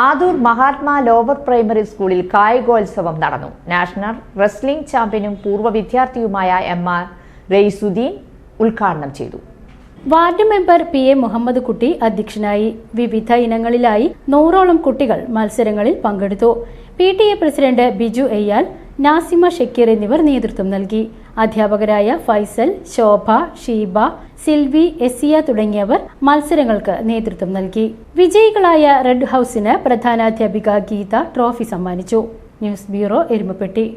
Adur Mahatma lower primary സ്കൂളിൽ കായികോത്സവം നടന്നു. നാഷണൽ റെസ്ലിംഗ് ചാമ്പ്യനും പൂർവ വിദ്യാർത്ഥിയുമായ എം ആർ റെയ്സുദ്ദീൻ ഉദ്ഘാടനം ചെയ്തു. Ward member P A Muhammad Kutty അധ്യക്ഷനായി വിവിധ ഇനങ്ങളിലായി നൂറോളം കുട്ടികൾ മത്സരങ്ങളിൽ പങ്കെടുത്തു. P T A president Biju Eyyal Nasima Shakeer എന്നിവർ നേതൃത്വം നൽകി. അധ്യാപകരായ ഫൈസൽ ശോഭ ഷീബ സിൽവി എസിയ തുടങ്ങിയവർ മത്സരങ്ങൾക്ക് നേതൃത്വം നൽകി. വിജയികളായ റെഡ് ഹൌസിന് പ്രധാനാധ്യാപിക ഗീത ട്രോഫി സമ്മാനിച്ചു. News bureau Erumapetty.